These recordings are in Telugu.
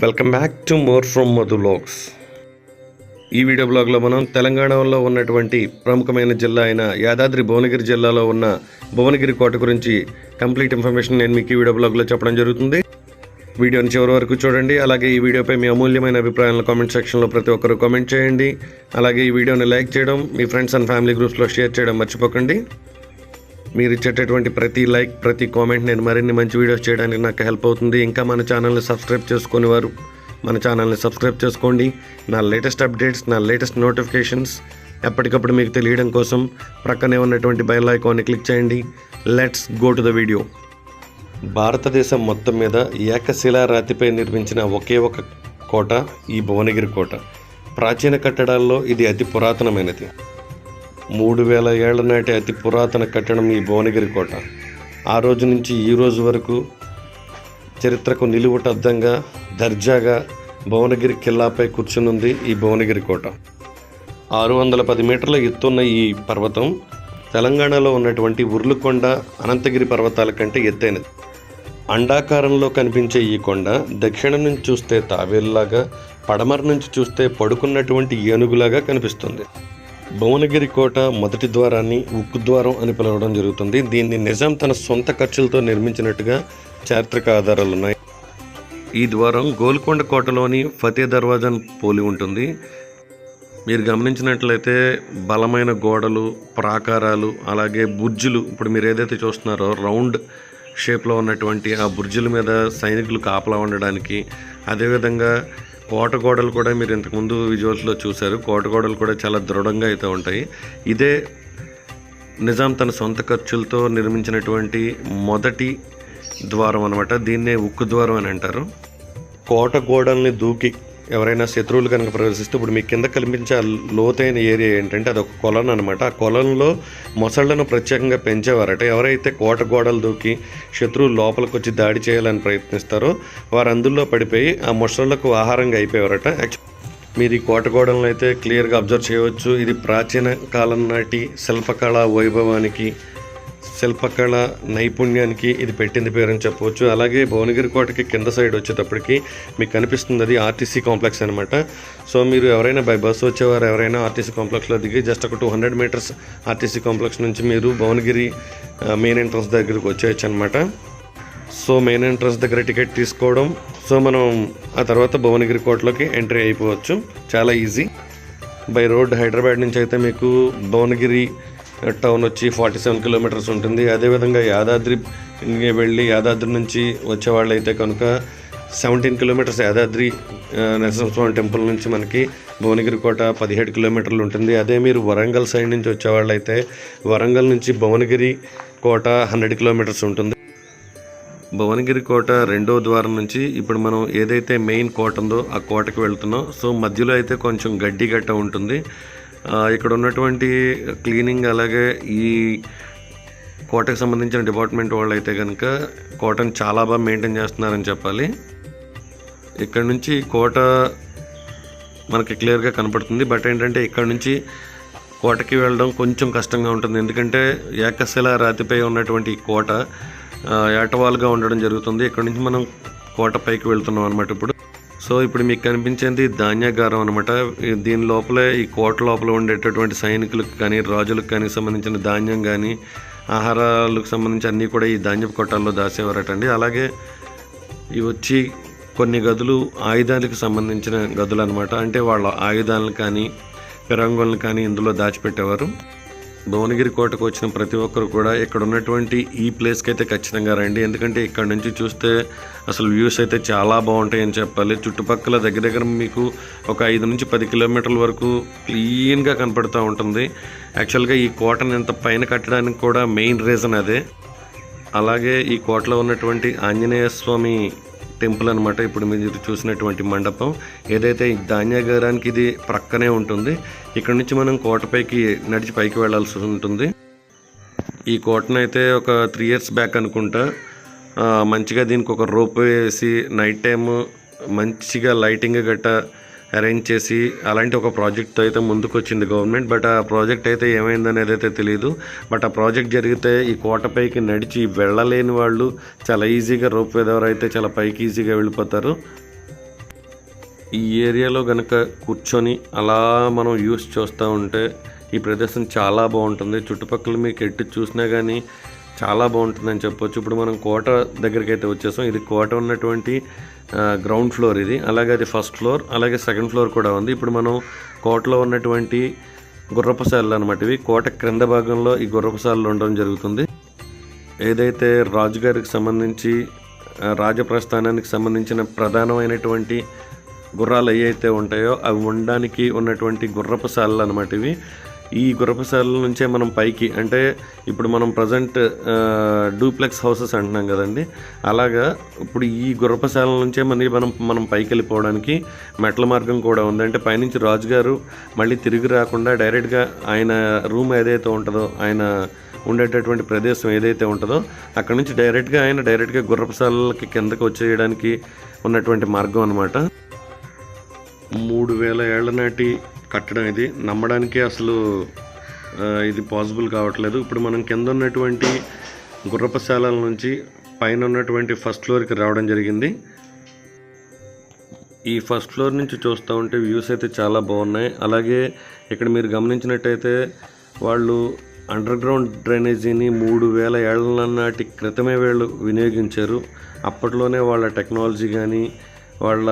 Welcome back to more from Madhu blogs. ఈ వీడియో బ్లాగ్లో మనం తెలంగాణలో ఉన్నటువంటి ప్రముఖమైన జిల్లా అయిన యాదాద్రి భువనగిరి జిల్లాలో ఉన్న భువనగిరి కోట గురించి కంప్లీట్ ఇన్ఫర్మేషన్ నేను మీకు ఈ వీడియో బ్లాగ్లో చెప్పడం జరుగుతుంది. వీడియోని చివరి వరకు చూడండి. అలాగే ఈ వీడియోపై మీ అమూల్యమైన అభిప్రాయాలను కామెంట్ సెక్షన్లో ప్రతి ఒక్కరు కామెంట్ చేయండి. అలాగే ఈ వీడియోని లైక్ చేయడం మీ ఫ్రెండ్స్ అండ్ ఫ్యామిలీ గ్రూప్స్లో షేర్ చేయడం మర్చిపోకండి. మీరు ఇచ్చేటటువంటి ప్రతి లైక్ ప్రతి కామెంట్ నేను మరిన్ని మంచి వీడియోస్ చేయడానికి నాకు హెల్ప్ అవుతుంది. ఇంకా మన ఛానల్ని సబ్స్క్రైబ్ చేసుకుని వారు మన ఛానల్ని సబ్స్క్రైబ్ చేసుకోండి. నా లేటెస్ట్ అప్డేట్స్ నా లేటెస్ట్ నోటిఫికేషన్స్ ఎప్పటికప్పుడు మీకు తెలియడం కోసం ప్రక్కనే ఉన్నటువంటి బెల్ ఐకాన్ని క్లిక్ చేయండి. Let's go to the video. భారతదేశం మొత్తం మీద ఏకశిలా రాతిపై నిర్మించిన ఒకే ఒక కోట ఈ భువనగిరి కోట. ప్రాచీన కట్టడాల్లో ఇది అతి పురాతనమైనది. మూడు వేల ఏళ్ళ నాటి అతి పురాతన కట్టడం ఈ భువనగిరి కోట. ఆ రోజు నుంచి ఈ రోజు వరకు చరిత్రకు నిలువుటద్దంగా దర్జాగా భువనగిరి కిల్లాపై కూర్చునుంది ఈ భువనగిరి కోట. ఆరు వందల పది మీటర్ల ఎత్తున్న ఈ పర్వతం తెలంగాణలో ఉన్నటువంటి ఉర్లుకొండ అనంతగిరి పర్వతాల కంటే ఎత్తైనది. అండాకారంలో కనిపించే ఈ కొండ దక్షిణం నుంచి చూస్తే తావేల్లాగా పడమర నుంచి చూస్తే పడుకున్నటువంటి ఏనుగులాగా కనిపిస్తుంది. భువనగిరి కోట మొదటి ద్వారాన్ని ఉక్కు ద్వారం అని పిలవడం జరుగుతుంది. దీన్ని నిజాం తన సొంత ఖర్చులతో నిర్మించినట్టుగా చారిత్రక ఆధారాలు ఉన్నాయి. ఈ ద్వారం గోల్కొండ కోటలోని ఫతే దర్వాజాను పోలి ఉంటుంది. మీరు గమనించినట్లయితే బలమైన గోడలు ప్రాకారాలు అలాగే బుర్జులు ఇప్పుడు మీరు ఏదైతే చూస్తున్నారో రౌండ్ షేప్లో ఉన్నటువంటి ఆ బుర్జుల మీద సైనికులు కాపలా ఉండడానికి అదేవిధంగా కోట గోడలు కూడా మీరు ఇంతకుముందు విజువల్స్లో చూశారు. కోట గోడలు కూడా చాలా దృఢంగా అయితే ఉంటాయి. ఇదే నిజాం తన సొంత ఖర్చులతో నిర్మించినటువంటి మొదటి ద్వారం అనమాట దీన్నే ఉక్కు ద్వారం అని అంటారు. కోట గోడల్ని దూకి ఎవరైనా శత్రువులు కనుక ప్రవేశిస్తే ఇప్పుడు మీ కింద కనిపించే లోతైన ఏరియా ఏంటంటే అది ఒక కొలను అనమాట ఆ కొలంలో మొసళ్ళను ప్రత్యేకంగా పెంచేవారట. ఎవరైతే కోట గోడలు దూకి శత్రువులు లోపలికి వచ్చి దాడి చేయాలని ప్రయత్నిస్తారో వారు అందులో పడిపోయి ఆ మొసళ్ళకు ఆహారంగా అయిపోయేవారట. యాక్చు- మీరు ఈ కోట గోడలను అయితే క్లియర్గా అబ్జర్వ్ చేయవచ్చు. ఇది ప్రాచీన కాలం నాటి శిల్పకళా వైభవానికి శిల్పకళ నైపుణ్యానికి ఇది పెట్టింది పేరు అని చెప్పవచ్చు. అలాగే భువనగిరి కోటకి కింద సైడ్ వచ్చేటప్పటికి మీకు కనిపిస్తుంది అది ఆర్టీసీ కాంప్లెక్స్ అనమాట సో మీరు ఎవరైనా బై బస్సు వచ్చేవారు ఎవరైనా ఆర్టీసీ కాంప్లెక్స్లో దిగి జస్ట్ ఒక two hundred metres RTC complex నుంచి మీరు భువనగిరి మెయిన్ ఎంట్రన్స్ దగ్గరికి వచ్చేయచ్చు అనమాట సో మెయిన్ ఎంట్రన్స్ దగ్గర టికెట్ తీసుకోవడం సో మనం ఆ తర్వాత భువనగిరి కోటలోకి ఎంట్రీ అయిపోవచ్చు. చాలా ఈజీ. బై రోడ్ హైదరాబాద్ నుంచి అయితే మీకు భువనగిరి టౌన్ వచ్చి ఫార్టీ సెవెన్ కిలోమీటర్స్ ఉంటుంది. అదేవిధంగా యాదాద్రి వెళ్ళి యాదాద్రి నుంచి వచ్చేవాళ్ళు అయితే కనుక seventeen kilometres Yadadri Narasimhaswamy temple నుంచి మనకి భువనగిరి కోట పదిహేడు కిలోమీటర్లు ఉంటుంది. అదే మీరు వరంగల్ సైడ్ నుంచి వచ్చేవాళ్ళు అయితే వరంగల్ నుంచి భువనగిరి కోట హండ్రెడ్ కిలోమీటర్స్ ఉంటుంది. భువనగిరి కోట రెండో ద్వారం నుంచి ఇప్పుడు మనం ఏదైతే మెయిన్ కోట ఉందో ఆ కోటకి వెళ్తున్నాం. సో మధ్యలో అయితే కొంచెం గడ్డి గట్ట ఉంటుంది. ఇక్కడ ఉన్నటువంటి క్లీనింగ్ అలాగే ఈ కోటకు సంబంధించిన డిపార్ట్మెంట్ వాళ్ళు అయితే కనుక కోటను చాలా బాగా మెయింటైన్ చేస్తున్నారని చెప్పాలి. ఇక్కడ నుంచి కోట మనకి క్లియర్గా కనపడుతుంది. బట్ ఏంటంటే ఇక్కడ నుంచి కోటకి వెళ్ళడం కొంచెం కష్టంగా ఉంటుంది. ఎందుకంటే ఏకశిల రాతిపై ఉన్నటువంటి ఈ కోట ఏటవాలుగా ఉండడం జరుగుతుంది. ఇక్కడ నుంచి మనం కోట పైకి వెళ్తున్నాం అనమాట ఇప్పుడు. సో ఇప్పుడు మీకు కనిపించేది ధాన్యాగారం అనమాట దీని లోపలే ఈ కోట లోపల ఉండేటటువంటి సైనికులకు కానీ రాజులకు కానీ సంబంధించిన ధాన్యం కానీ ఆహారాలకు సంబంధించి అన్నీ కూడా ఈ ధాన్యపు కొట్టాల్లో దాచేవారటండి. అలాగే ఇవి వచ్చి కొన్ని గదులు ఆయుధాలకు సంబంధించిన గదులు అనమాట అంటే వాళ్ళ ఆయుధాలను కానీ పిరంగులను కానీ ఇందులో దాచిపెట్టేవారు. భువనగిరి కోటకు వచ్చిన ప్రతి ఒక్కరు కూడా ఇక్కడ ఉన్నటువంటి ఈ ప్లేస్కి అయితే ఖచ్చితంగా రండి. ఎందుకంటే ఇక్కడ నుంచి చూస్తే అసలు వ్యూస్ అయితే చాలా బాగుంటాయని చెప్పాలి. చుట్టుపక్కల దగ్గర దగ్గర మీకు ఒక ఐదు నుంచి పది కిలోమీటర్ల వరకు క్లీన్గా కనపడుతూ ఉంటుంది. యాక్చువల్గా ఈ కోటను ఇంత పైన కట్టడానికి కూడా మెయిన్ రీజన్ అదే. అలాగే ఈ కోటలో ఉన్నటువంటి ఆంజనేయ స్వామి టెంపుల్ అనమాట ఇప్పుడు మీరు చూసినటువంటి మండపం ఏదైతే ధాన్యాగారానికి ఇది ప్రక్కనే ఉంటుంది ఇక్కడ నుంచి మనం కోటపైకి నడిచి పైకి వెళ్ళాల్సి ఉంటుంది. ఈ కోటను అయితే ఒక త్రీ ఇయర్స్ బ్యాక్ అనుకుంటా. మంచిగా దీనికి ఒక రోప్ వేసి నైట్ టైం మంచిగా లైటింగ్ గట్టా అరేంజ్ చేసి అలాంటి ఒక ప్రాజెక్ట్తో అయితే ముందుకు వచ్చింది గవర్నమెంట్ బట్ ఆ ప్రాజెక్ట్ అయితే ఏమైందనేది అయితే తెలియదు బట్ ఆ ప్రాజెక్ట్ జరిగితే ఈ కోటపైకి నడిచి వెళ్ళలేని వాళ్ళు చాలా ఈజీగా రోప్ వే ద్వారా అయితే చాలా పైకి ఈజీగా వెళ్ళిపోతారు ఈ ఏరియాలో కనుక కూర్చొని అలా మనం యూస్ చూస్తూ ఉంటే ఈ ప్రదేశం చాలా బాగుంటుంది. చుట్టుపక్కల మీకు ఎట్టు చూసినా కానీ చాలా బాగుంటుందని చెప్పొచ్చు. ఇప్పుడు మనం కోట దగ్గరికి అయితే వచ్చేసాం. ఇది కోట ఉన్నటువంటి గ్రౌండ్ ఫ్లోర్ ఇది. అలాగే అది ఫస్ట్ ఫ్లోర్ అలాగే సెకండ్ ఫ్లోర్ కూడా ఉంది. ఇప్పుడు మనం కోటలో ఉన్నటువంటి గుర్రపశాలలు అనమాట ఇవి. కోట క్రింద భాగంలో ఈ గుర్రపశాలలు ఉండడం జరుగుతుంది. ఏదైతే రాజుగారికి సంబంధించి రాజప్రస్థానానికి సంబంధించిన ప్రధానమైనటువంటి గుర్రాలు ఏవైతే ఉంటాయో అవి ఉండడానికి ఉన్నటువంటి గుర్రపశాలలు అనమాట ఇవి. ఈ గుర్రపశాలల నుంచే మనం పైకి అంటే ఇప్పుడు మనం ప్రజెంట్ డూప్లెక్స్ హౌసెస్ అంటున్నాం కదండి. అలాగా ఇప్పుడు ఈ గుర్రపశాల నుంచే మళ్ళీ మనం మనం పైకి వెళ్ళిపోవడానికి మెట్ల మార్గం కూడా ఉంది. అంటే పైనుంచి రాజుగారు మళ్ళీ తిరిగి రాకుండా డైరెక్ట్గా ఆయన రూమ్ ఏదైతే ఉంటుందో ఆయన ఉండేటటువంటి ప్రదేశం ఏదైతే ఉంటుందో అక్కడ నుంచి డైరెక్ట్గా ఆయన డైరెక్ట్గా గుర్రపశాలకి కిందకు వచ్చేయడానికి ఉన్నటువంటి మార్గం అనమాట మూడు వేల ఏళ్ళ నాటి కట్టడం ఇది. నమ్మడానికి అసలు ఇది పాసిబుల్ కావట్లేదు. ఇప్పుడు మనం కింద ఉన్నటువంటి గుర్రపశాలల నుంచి పైన ఉన్నటువంటి ఫస్ట్ ఫ్లోర్కి రావడం జరిగింది. ఈ ఫస్ట్ ఫ్లోర్ నుంచి చూస్తూ ఉంటే వ్యూస్ అయితే చాలా బాగున్నాయి. అలాగే ఇక్కడ మీరు గమనించినట్టయితే వాళ్ళు అండర్ గ్రౌండ్ డ్రైనేజీని మూడు వేల ఏళ్ళ నాటి క్రితమే వీళ్ళు వినియోగించారు. అప్పట్లోనే వాళ్ళ టెక్నాలజీ కానీ వాళ్ళ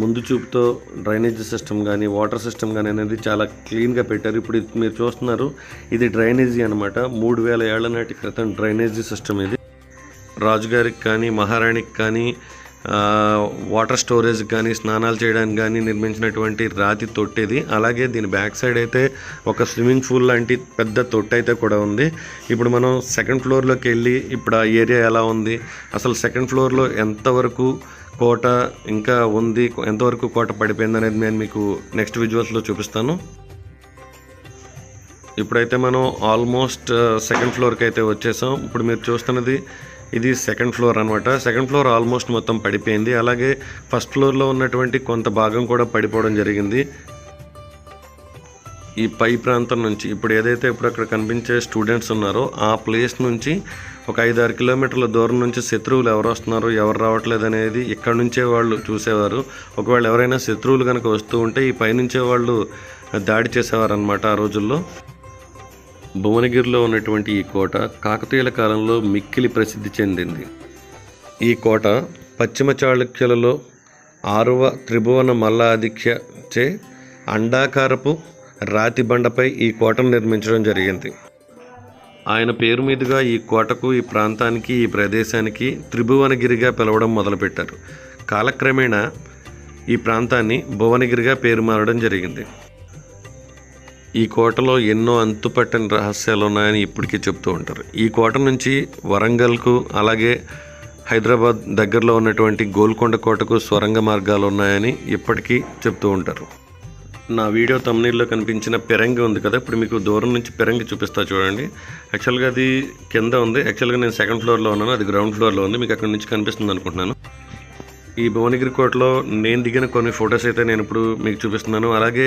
ముందు చూపుతో డ్రైనేజీ సిస్టమ్ కానీ వాటర్ సిస్టమ్ కానీ అనేది చాలా క్లీన్గా పెట్టారు. ఇప్పుడు ఇది మీరు చూస్తున్నారు ఇది డ్రైనేజీ అనమాట మూడు వేల ఏళ్ళ నాటి క్రితం డ్రైనేజీ సిస్టమ్ ఇది. రాజుగారికి కానీ మహారాణికి కానీ వాటర్ స్టోరేజ్ కానీ స్నానాలు చేయడానికి కానీ నిర్మించినటువంటి రాతి తొట్టేది అలాగే దీని బ్యాక్ సైడ్ అయితే ఒక స్విమ్మింగ్ పూల్ లాంటి పెద్ద తొట్టె అయితే కూడా ఉంది. ఇప్పుడు మనం సెకండ్ ఫ్లోర్లోకి వెళ్ళి ఇప్పుడు ఆ ఏరియా ఎలా ఉంది? అసలు సెకండ్ ఫ్లోర్లో ఎంతవరకు కోట ఇంకా ఉంది. ఎంతవరకు కోట పడిపోయింది అనేది నేను మీకు నెక్స్ట్ విజువల్స్లో చూపిస్తాను. ఇప్పుడైతే మనం ఆల్మోస్ట్ సెకండ్ ఫ్లోర్కి అయితే వచ్చేసాం. ఇప్పుడు మీరు చూస్తున్నది ఇది సెకండ్ ఫ్లోర్ అనమాట సెకండ్ ఫ్లోర్ ఆల్మోస్ట్ మొత్తం పడిపోయింది. అలాగే ఫస్ట్ ఫ్లోర్లో ఉన్నటువంటి కొంత భాగం కూడా పడిపోవడం జరిగింది. ఈ పై ప్రాంతం నుంచి ఇప్పుడు ఏదైతే ఇప్పుడు అక్కడ కనిపించే స్టూడెంట్స్ ఉన్నారో ఆ ప్లేస్ నుంచి ఒక ఐదు ఆరు కిలోమీటర్ల దూరం నుంచి శత్రువులు ఎవరు వస్తున్నారు ఎవరు రావట్లేదు అనేది ఇక్కడ నుంచే వాళ్ళు చూసేవారు. ఒకవేళ ఎవరైనా శత్రువులు కనుక వస్తూ ఉంటే ఈ పైనుంచే వాళ్ళు దాడి చేసేవారు అనమాట ఆ రోజుల్లో. భువనగిరిలో ఉన్నటువంటి ఈ కోట కాకతీయుల కాలంలో మిక్కిలి ప్రసిద్ధి చెందింది. ఈ కోట పశ్చిమ చాళుక్యులలో ఆరవ త్రిభువన మల్లాధిక్య చే అండాకారపు రాతి బండపై ఈ కోటను నిర్మించడం జరిగింది. ఆయన పేరు మీదుగా ఈ కోటకు ఈ ప్రాంతానికి ఈ ప్రదేశానికి త్రిభువనగిరిగా పిలవడం మొదలుపెట్టారు. కాలక్రమేణా ఈ ప్రాంతాన్ని భువనగిరిగా పేరు మారడం జరిగింది. ఈ కోటలో ఎన్నో అంతుపట్టని రహస్యాలు ఉన్నాయని ఇప్పటికీ చెప్తూ ఉంటారు. ఈ కోట నుంచి వరంగల్కు అలాగే హైదరాబాద్ దగ్గరలో ఉన్నటువంటి గోల్కొండ కోటకు స్వరంగ మార్గాలు ఉన్నాయని ఇప్పటికీ చెప్తూ ఉంటారు. నా వీడియో తమ్నీల్లో కనిపించిన పెరంగి ఉంది కదా ఇప్పుడు మీకు దూరం నుంచి పెరంగి చూపిస్తా చూడండి. యాక్చువల్గా అది కింద ఉంది. యాక్చువల్గా నేను సెకండ్ ఫ్లోర్లో ఉన్నాను. అది గ్రౌండ్ ఫ్లోర్లో ఉంది. మీకు అక్కడ నుంచి కనిపిస్తుంది అనుకుంటున్నాను. ఈ భువనగిరి కోటలో నేను దిగిన కొన్ని ఫొటోస్ అయితే నేను ఇప్పుడు మీకు చూపిస్తున్నాను. అలాగే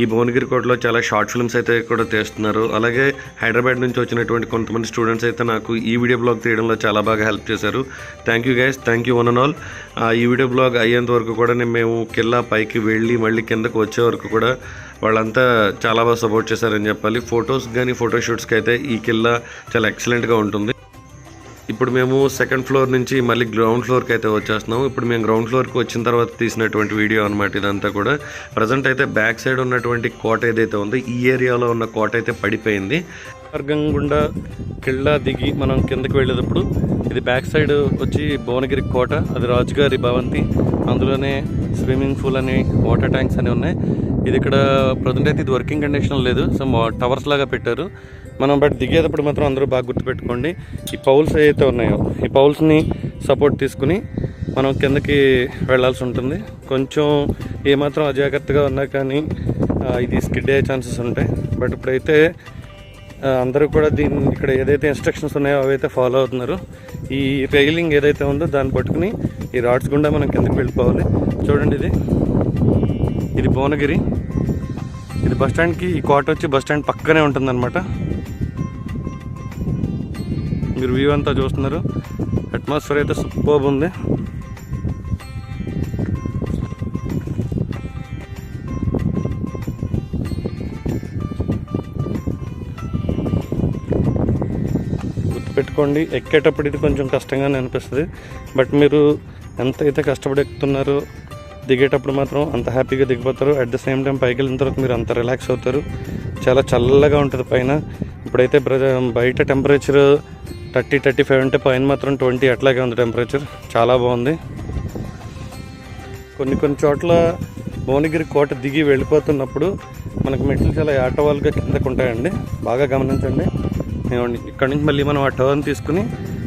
ఈ భువనగిరి కోటలో చాలా షార్ట్ ఫిల్మ్స్ అయితే కూడా తీస్తున్నారు. అలాగే హైదరాబాద్ నుంచి వచ్చినటువంటి కొంతమంది స్టూడెంట్స్ అయితే నాకు ఈ వీడియో బ్లాగ్ తీయడంలో చాలా బాగా హెల్ప్ చేశారు. Thank you guys thank you one and all ఈ వీడియో బ్లాగ్ అయ్యేంత వరకు కూడా నేను మేము కిల్లా పైకి వెళ్ళి మళ్ళీ కిందకు వచ్చే వరకు కూడా వాళ్ళంతా చాలా బాగా సపోర్ట్ చేశారని చెప్పాలి. ఫొటోస్ కానీ ఫోటోషూట్స్కి అయితే ఈ కిల్లా చాలా ఎక్సలెంట్గా ఉంటుంది. ఇప్పుడు మేము సెకండ్ ఫ్లోర్ నుంచి మళ్ళీ గ్రౌండ్ ఫ్లోర్కి అయితే వచ్చేస్తున్నాము. ఇప్పుడు మేము గ్రౌండ్ ఫ్లోర్కి వచ్చిన తర్వాత తీసినటువంటి వీడియో అనమాట ఇదంతా కూడా. ప్రజెంట్ అయితే బ్యాక్ సైడ్ ఉన్నటువంటి కోట ఏదైతే ఉందో ఈ ఏరియాలో ఉన్న కోట అయితే పడిపోయింది. మార్గం గుండా కిళ్ళ దిగి మనం కిందకి వెళ్ళేటప్పుడు ఇది బ్యాక్ సైడ్ వచ్చి భువనగిరి కోట అది రాజుగారి భవంతి. అందులోనే స్విమ్మింగ్ పూల్ అని వాటర్ ట్యాంక్స్ అని ఉన్నాయి. ఇది ఇక్కడ ప్రజెంట్ అయితే ఇది వర్కింగ్ కండిషన్ లేదు. సో టవర్స్ లాగా పెట్టారు. మనం బట్ దిగేటప్పుడు మాత్రం అందరూ బాగా గుర్తుపెట్టుకోండి. ఈ పౌల్స్ ఏవైతే ఉన్నాయో ఈ పౌల్స్ని సపోర్ట్ తీసుకుని మనం కిందకి వెళ్ళాల్సి ఉంటుంది. కొంచెం ఏమాత్రం అజాగ్రత్తగా ఉన్నా కానీ ఇది స్కిడ్ అయ్యే ఛాన్సెస్ ఉంటాయి. బట్ ఇప్పుడైతే అందరూ కూడా దీన్ని ఇక్కడ ఏదైతే ఇన్స్ట్రక్షన్స్ ఉన్నాయో అవైతే ఫాలో అవుతున్నారు. ఈ రైలింగ్ ఏదైతే ఉందో దాన్ని పట్టుకుని ఈ రాడ్స్ గుండా మనం కిందకి వెళ్ళిపోవాలి. చూడండి ఇది. ఇది భువనగిరి. ఇది బస్ స్టాండ్కి ఈ కోట వచ్చి బస్ స్టాండ్ పక్కనే ఉంటుందన్నమాట. మీరు వ్యూ అంతా చూస్తున్నారు. అట్మాస్ఫియర్ అయితే సూపర్ ఉంది. గుర్తుపెట్టుకోండి ఎక్కేటప్పుడు ఇది కొంచెం కష్టంగానే అనిపిస్తుంది. బట్ మీరు ఎంత అయితే కష్టపడి ఎక్కుతున్నారో దిగేటప్పుడు మాత్రం అంత హ్యాపీగా దిగిపోతారు. అట్ ద సేమ్ టైం పైకి వెళ్ళిన తర్వాత మీరు అంత రిలాక్స్ అవుతారు. చాలా చల్లగా ఉంటుంది పైన. ఇప్పుడైతే బయట టెంపరేచర్ థర్టీ థర్టీ ఫైవ్ అంటే పైన మాత్రం ట్వంటీ అట్లాగే ఉంది టెంపరేచర్. చాలా బాగుంది. కొన్ని కొన్ని చోట్ల భువనగిరి కోట దిగి వెళ్ళిపోతున్నప్పుడు మనకు మెట్లు చాలా ఆటవాలుగా కిందకు ఉంటాయండి. బాగా గమనించండి. మేము ఇక్కడ నుంచి మళ్ళీ మనం ఆ టర్న్ తీసుకుని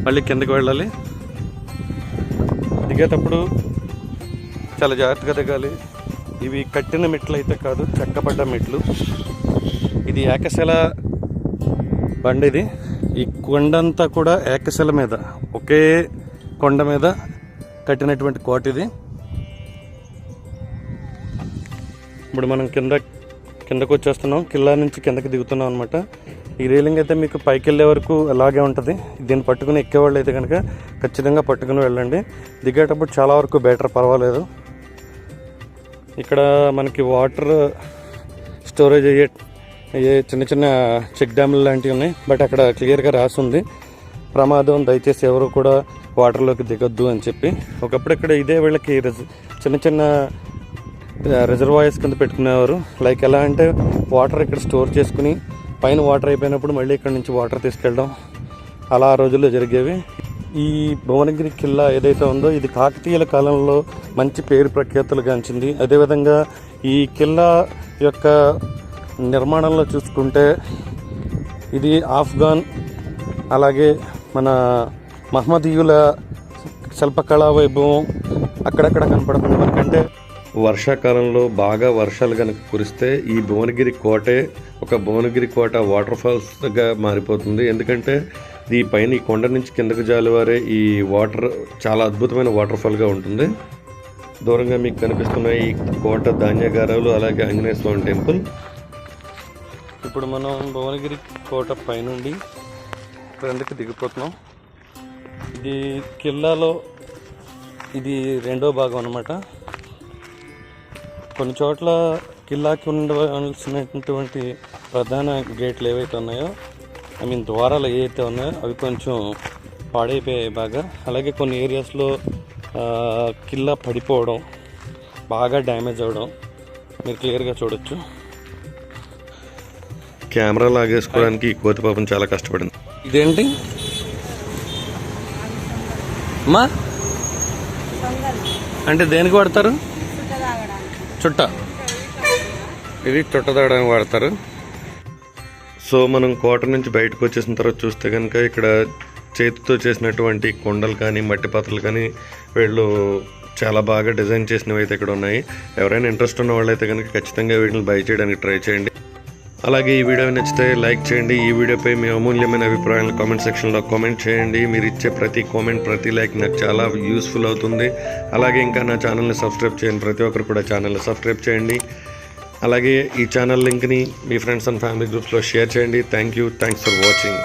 మళ్ళీ కిందకి వెళ్ళాలి. దిగేటప్పుడు చాలా జాగ్రత్తగా దిగాలి. ఇవి కట్టిన మెట్లు అయితే కాదు చెక్కబడ్డ మెట్లు. ఇది ఏకశల బండి ఇది. ఈ కొండంతా కూడా ఏకశిల మీద ఒకే కొండ మీద కట్టినటువంటి కోట ఇది. ఇప్పుడు మనం కింద కిందకు వచ్చేస్తున్నాం. కిల్లా నుంచి కిందకి దిగుతున్నాం అనమాట ఈ రైలింగ్ అయితే మీకు పైకి వెళ్ళే వరకు అలాగే ఉంటుంది. దీన్ని పట్టుకుని ఎక్కేవాళ్ళు అయితే కనుక ఖచ్చితంగా పట్టుకుని వెళ్ళండి. దిగేటప్పుడు చాలా వరకు బెటర్ పర్వాలేదు. ఇక్కడ మనకి వాటర్ స్టోరేజ్ అయ్యే అయ్యే చిన్న చిన్న చెక్ డ్యాములు లాంటివి ఉన్నాయి. బట్ అక్కడ క్లియర్గా రాసి ఉంది ప్రమాదం దయచేసి ఎవరు కూడా వాటర్లోకి దిగొద్దు అని చెప్పి. ఒకప్పుడు ఇక్కడ ఇదే వీళ్ళకి రిజ- చిన్న చిన్న రిజర్వాయర్స్ కింద పెట్టుకునేవారు. లైక్ ఎలా అంటే వాటర్ ఇక్కడ స్టోర్ చేసుకుని పైన వాటర్ అయిపోయినప్పుడు మళ్ళీ ఇక్కడ నుంచి వాటర్ తీసుకెళ్ళడం. అలా ఆ రోజుల్లో జరిగేవి. ఈ భువనగిరి కిల్లా ఏదైతే ఉందో ఇది కాకతీయుల కాలంలో మంచి పేరు ప్రఖ్యాతులు గాంచింది అదేవిధంగా ఈ కిల్లా యొక్క నిర్మాణంలో చూసుకుంటే ఇది ఆఫ్ఘాన్ అలాగే మన మహమ్మదీయుల శిల్పకళా వైభవం అక్కడక్కడ కనపడుతుంది. మనకంటే వర్షాకాలంలో బాగా వర్షాలు కనుక కురిస్తే ఈ భువనగిరి కోటే ఒక భువనగిరి కోట వాటర్ ఫాల్స్గా మారిపోతుంది. ఎందుకంటే ఈ పైన ఈ కొండ నుంచి కిందకు జాలువారే ఈ వాటర్ చాలా అద్భుతమైన వాటర్ ఫాల్గా ఉంటుంది. దూరంగా మీకు కనిపిస్తున్న ఈ కోట ధాన్యాగారాలు అలాగే ఆంజనేయ స్వామి టెంపుల్. ఇప్పుడు మనం భువనగిరి కోట పైనుండి క్రిందకి దిగిపోతున్నాం. ఇది కిల్లాలో ఇది రెండో భాగం అనమాట కొన్ని చోట్ల కిల్లాకి ఉండవలసినటువంటి ప్రధాన గేట్లు ఏవైతే ఉన్నాయో ఐ మీన్ ద్వారాలు ఏవైతే ఉన్నాయో అవి కొంచెం పాడైపోయాయి బాగా. అలాగే కొన్ని ఏరియాస్లో కిల్లా పడిపోవడం బాగా డ్యామేజ్ అవ్వడం మీరు క్లియర్గా చూడొచ్చు. కెమెరా లాగేసుకోవడానికి ఈ కోతి పాపం చాలా కష్టపడింది. ఇదేంటి? అమ్మా! అంటే దేనికి వాడతారు? చుట్ట. ఇది చుట్ట తాగడానికి వాడతారు. సో మనం కోట నుంచి బయటకు వచ్చేసిన తర్వాత చూస్తే కనుక ఇక్కడ చేతితో చేసినటువంటి కొండలు కానీ మట్టి పాత్రలు కానీ వీళ్ళు చాలా బాగా డిజైన్ చేసినవి అయితే ఇక్కడ ఉన్నాయి. ఎవరైనా ఇంట్రెస్ట్ ఉన్న వాళ్ళైతే కనుక ఖచ్చితంగా వీటిని బై చేయడానికి ట్రై చేయండి. అలాగే ఈ వీడియో నచ్చితే లైక్ చేయండి. ఈ వీడియోపై మీ అమూల్యమైన అభిప్రాయాలను కామెంట్ సెక్షన్లో కామెంట్ చేయండి. మీరు ఇచ్చే ప్రతి కామెంట్ ప్రతి లైక్ నాకు చాలా యూస్ఫుల్ అవుతుంది. అలాగే ఇంకా నా ఛానల్ని సబ్స్క్రైబ్ చేయండి ప్రతి ఒక్కరు కూడా ఛానల్ని సబ్స్క్రైబ్ చేయండి. అలాగే ఈ ఛానల్ లింక్ని మీ ఫ్రెండ్స్ అండ్ ఫ్యామిలీ గ్రూప్స్లో షేర్ చేయండి. Thank you thanks for watching